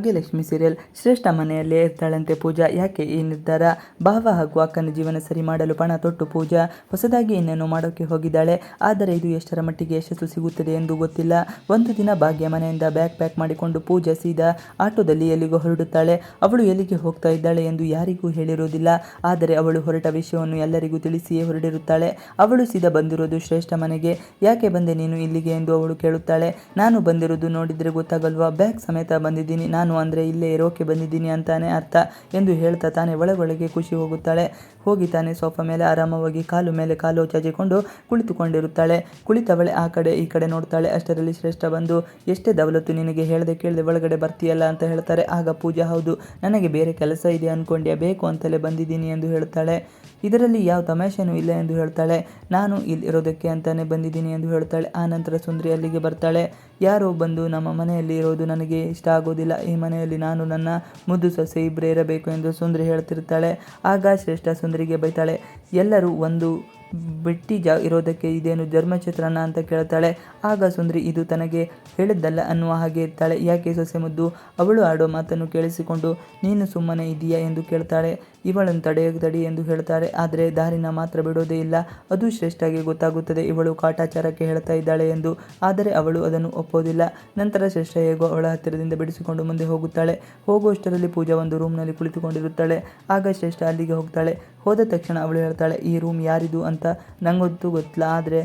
Bhagyalakshmi serial ಶ್ರೇಷ್ಠ ಮನೆಯಲ್ಲೇ ಇರ್ತಾಳಂತೆ ಪೂಜಾ. ಯಾಕೆ ಈ ನಿರ್ಧಾರ? ಭಾವ ಹಾಗೂ ಅಕ್ಕನ ಜೀವನ ಸರಿ ಮಾಡಲು ಪಣ ತೊಟ್ಟು ಪೂಜಾ. ಹೊಸದಾಗಿ ಇನ್ನೇನು ಮಾಡೋಕೆ ಹೋಗಿದ್ದಾಳೆ? ಆದರೆ ಇದು ಎಷ್ಟರ ಮಟ್ಟಿಗೆ ಯಶಸ್ಸು ಸಿಗುತ್ತದೆ ಎಂದು ಗೊತ್ತಿಲ್ಲ. ಒಂದು ದಿನ ಭಾಗ್ಯ ಮನೆಯಿಂದ ಬ್ಯಾಗ್ ಪ್ಯಾಕ್ ಮಾಡಿಕೊಂಡು ಪೂಜಾ ಸೀದಾ ಆಟೋದಲ್ಲಿ ಎಲ್ಲಿಗೋ ಹೊರಡುತ್ತಾಳೆ. ಅವಳು ಎಲ್ಲಿಗೆ ಹೋಗ್ತಾ ಇದ್ದಾಳೆ ಎಂದು ಯಾರಿಗೂ ಹೇಳಿರುವುದಿಲ್ಲ. ಆದರೆ ಅವಳು ಹೊರಟ ವಿಷಯವನ್ನು ಎಲ್ಲರಿಗೂ ತಿಳಿಸಿಯೇ ಹೊರಡಿರುತ್ತಾಳೆ. ಅವಳು ಸೀದಾ ಬಂದಿರೋದು ಶ್ರೇಷ್ಠ ಮನೆಗೆ. ಯಾಕೆ ಬಂದೆ ನೀನು ಇಲ್ಲಿಗೆ ಎಂದು ಅವಳು ಕೇಳುತ್ತಾಳೆ. ನಾನು ಬಂದಿರೋದು ನೋಡಿದ್ರೆ ಗೊತ್ತಾಗಲ್ವಾ? ಬ್ಯಾಗ್ ಸಮೇತ ಬಂದಿದ್ದೀನಿ. ನಾನು ಅಂದರೆ, ಇಲ್ಲೇ ಇರೋಕೆ ಬಂದಿದ್ದೀನಿ ಅಂತಾನೆ ಅರ್ಥ ಎಂದು ಹೇಳ್ತಾ ತಾನೆ ಒಳಗೊಳಗೆ ಖುಷಿ ಹೋಗುತ್ತಾಳೆ. ಹೋಗಿ ತಾನೆ ಸೋಫಾ ಮೇಲೆ ಆರಾಮವಾಗಿ ಕಾಲು ಮೇಲೆ ಕಾಲು ಚಾಚಿಕೊಂಡು ಕುಳಿತುಕೊಂಡಿರುತ್ತಾಳೆ. ಕುಳಿತವಳೆ ಆ ಕಡೆ ಈ ಕಡೆ ನೋಡ್ತಾಳೆ. ಅಷ್ಟರಲ್ಲಿ ಶ್ರೇಷ್ಠ ಬಂದು, ಎಷ್ಟೇ ದವಲತ್ತು ನಿನಗೆ ಹೇಳದೆ ಕೇಳದೆ ಒಳಗಡೆ ಬರ್ತೀಯಲ್ಲ ಅಂತ ಹೇಳ್ತಾರೆ. ಆಗ ಪೂಜಾ, ಹೌದು, ನನಗೆ ಬೇರೆ ಕೆಲಸ ಇದೆ ಅಂದ್ಕೊಂಡ್ಯಾ ಬೇಕು ಅಂತಲೇ ಬಂದಿದ್ದೀನಿ ಎಂದು ಹೇಳ್ತಾಳೆ ಇದರಲ್ಲಿ ಯಾವ ತಮಾಷೆನೂ ಇಲ್ಲ ಎಂದು ಹೇಳ್ತಾಳೆ. ನಾನು ಇಲ್ಲಿರೋದಕ್ಕೆ ಅಂತಾನೆ ಬಂದಿದ್ದೀನಿ ಎಂದು ಹೇಳ್ತಾಳೆ. ಆ ನಂತರ ಸುಂದರಿ ಅಲ್ಲಿಗೆ ಬರ್ತಾಳೆ. ಯಾರೋ ಬಂದು ನಮ್ಮ ಮನೆಯಲ್ಲಿ ಇರೋದು ನನಗೆ ಇಷ್ಟ ಆಗೋದಿಲ್ಲ. ಈ ಮನೆಯಲ್ಲಿ ನಾನು ನನ್ನ ಮುದ್ದು ಸೊಸೆ ಇಬ್ಬರೇ ಇರಬೇಕು ಎಂದು ಸುಂದರಿ ಹೇಳ್ತಿರ್ತಾಳೆ. ಆಗ ಶ್ರೇಷ್ಠ ಸುಂದರಿಗೆ ಬೈತಾಳೆ, ಎಲ್ಲರೂ ಒಂದು ಬಿಟ್ಟಿ ಜಾ ಇರೋದಕ್ಕೆ ಇದೇನು ಧರ್ಮಚಿತ್ರನ ಅಂತ ಕೇಳ್ತಾಳೆ. ಆಗ ಸುಂದರಿ ಇದು ತನಗೆ ಹೇಳಿದ್ದಲ್ಲ ಅನ್ನುವ ಹಾಗೆ ಇರ್ತಾಳೆ. ಯಾಕೆ ಸೊಸೆ ಮುದ್ದು ಅವಳು ಆಡೋ ಮಾತನ್ನು ಕೇಳಿಸಿಕೊಂಡು, ನೀನು ಸುಮ್ಮನೆ ಇದೆಯಾ ಎಂದು ಕೇಳ್ತಾಳೆ. ಇವಳನ್ನು ತಡೆಯ ತಡಿ ಎಂದು ಹೇಳ್ತಾರೆ. ಆದರೆ ದಾರಿನ ಮಾತ್ರ ಬಿಡೋದೇ ಇಲ್ಲ. ಅದು ಶ್ರೇಷ್ಠಗೆ ಗೊತ್ತಾಗುತ್ತದೆ. ಇವಳು ಕಾಟಾಚಾರಕ್ಕೆ ಹೇಳ್ತಾ ಇದ್ದಾಳೆ ಎಂದು. ಆದರೆ ಅವಳು ಅದನ್ನು ಒಪ್ಪೋದಿಲ್ಲ. ನಂತರ ಶ್ರೇಷ್ಠ ಹೇಗೋ ಅವಳ ಹತ್ತಿರದಿಂದ ಬಿಡಿಸಿಕೊಂಡು ಮುಂದೆ ಹೋಗುತ್ತಾಳೆ. ಹೋಗುವಷ್ಟರಲ್ಲಿ ಪೂಜಾ ಒಂದು ರೂಮ್ನಲ್ಲಿ ಕುಳಿತುಕೊಂಡಿರುತ್ತಾಳೆ. ಆಗ ಶ್ರೇಷ್ಠ ಅಲ್ಲಿಗೆ ಹೋಗ್ತಾಳೆ. ಹೋದ ತಕ್ಷಣ ಅವಳು ಹೇಳ್ತಾಳೆ ಈ ರೂಮ್ ಯಾರಿದು ಅಂತ ನಂಗೊತ್ತು ಗೊತ್ತಿಲ್ಲ ಆದರೆ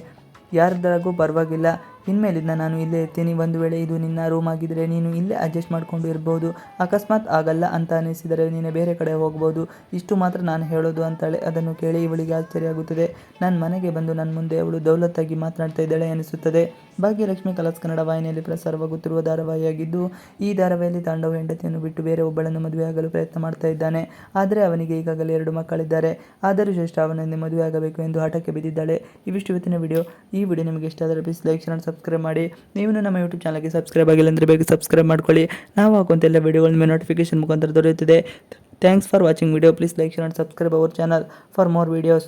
ಯಾರ್ದಾಗೂ ಪರವಾಗಿಲ್ಲ. ಇನ್ಮೇಲಿಂದ ನಾನು ಇಲ್ಲೇ ಇರ್ತೀನಿ. ಒಂದು ವೇಳೆ ಇದು ನಿನ್ನ ರೂಮ್ ಆಗಿದ್ದರೆ ನೀನು ಇಲ್ಲೇ ಅಡ್ಜಸ್ಟ್ ಮಾಡಿಕೊಂಡು ಇರ್ಬೋದು. ಅಕಸ್ಮಾತ್ ಆಗಲ್ಲ ಅಂತ ಅನಿಸಿದರೆ ನೀನು ಬೇರೆ ಕಡೆ ಹೋಗ್ಬೋದು. ಇಷ್ಟು ಮಾತ್ರ ನಾನು ಹೇಳೋದು ಅಂತಾಳೆ. ಅದನ್ನು ಕೇಳಿ ಇವಳಿಗೆ ಆಶ್ಚರ್ಯ ಆಗುತ್ತದೆ. ನನ್ನ ಮನೆಗೆ ಬಂದು ನನ್ನ ಮುಂದೆ ಅವಳು ದೌಲತ್ತಾಗಿ ಮಾತನಾಡ್ತಾ ಇದ್ದಾಳೆ ಅನಿಸುತ್ತದೆ. ಭಾಗ್ಯಲಕ್ಷ್ಮಿ ಕಲರ್ಸ್ ಕನ್ನಡ ವಾಹಿನಿಯಲ್ಲಿ ಪ್ರಸಾರವಾಗುತ್ತಿರುವ ಧಾರಾವಾಹಿಯಾಗಿದ್ದು, ಈ ಧಾರಾವಾಹಿಯಲ್ಲಿ ತಾಂಡವ ಹೆಂಡತಿಯನ್ನು ಬಿಟ್ಟು ಬೇರೆ ಒಬ್ಬಳನ್ನು ಮದುವೆಯಾಗಲು ಪ್ರಯತ್ನ ಮಾಡ್ತಾ ಇದ್ದಾನೆ. ಆದರೆ ಅವನಿಗೆ ಈಗಾಗಲೇ ಎರಡು ಮಕ್ಕಳಿದ್ದಾರೆ. ಆದರೂ ಶ್ರೇಷ್ಠ ಅವನನ್ನೇ ಮದುವೆಯಾಗಬೇಕು ಎಂದು ಹಠಕ್ಕೆ ಬಿದ್ದಿದ್ದಾಳೆ. ಇವಿಷ್ಟು ಇವತ್ತಿನ ವಿಡಿಯೋ ಈ ವಿಡಿಯೋ ನಿಮಗೆ ಇಷ್ಟ ಆದರೆ ಪ್ಲೀಸ್ ಲೈಕ್ ಚಾನಲ್ ಸಬ್ಸ್ಕ್ರೈಬ್ ಮಾಡಿ. ನೀವು ನಮ್ಮ ಯೂಟ್ಯೂಬ್ ಚಾನಲ್ಗೆ ಸಬ್ಸ್ಕ್ರೈಬ್ ಆಗಿಲ್ಲ ಅಂದರೆ ಬೇಗ ಸಬ್ಸ್ಕ್ರೈಬ್ ಮಾಡ್ಕೊಳ್ಳಿ. ನಾವು ಹಾಕುವಂಥ ಎಲ್ಲ ವಿಡಿಯೋಗಳ ನೋಟಿಫಿಕೇಶನ್ ಮುಖಾಂತರ ದೊರೆಯುತ್ತದೆ. Thanks for watching video please like channel subscribe our channel for more videos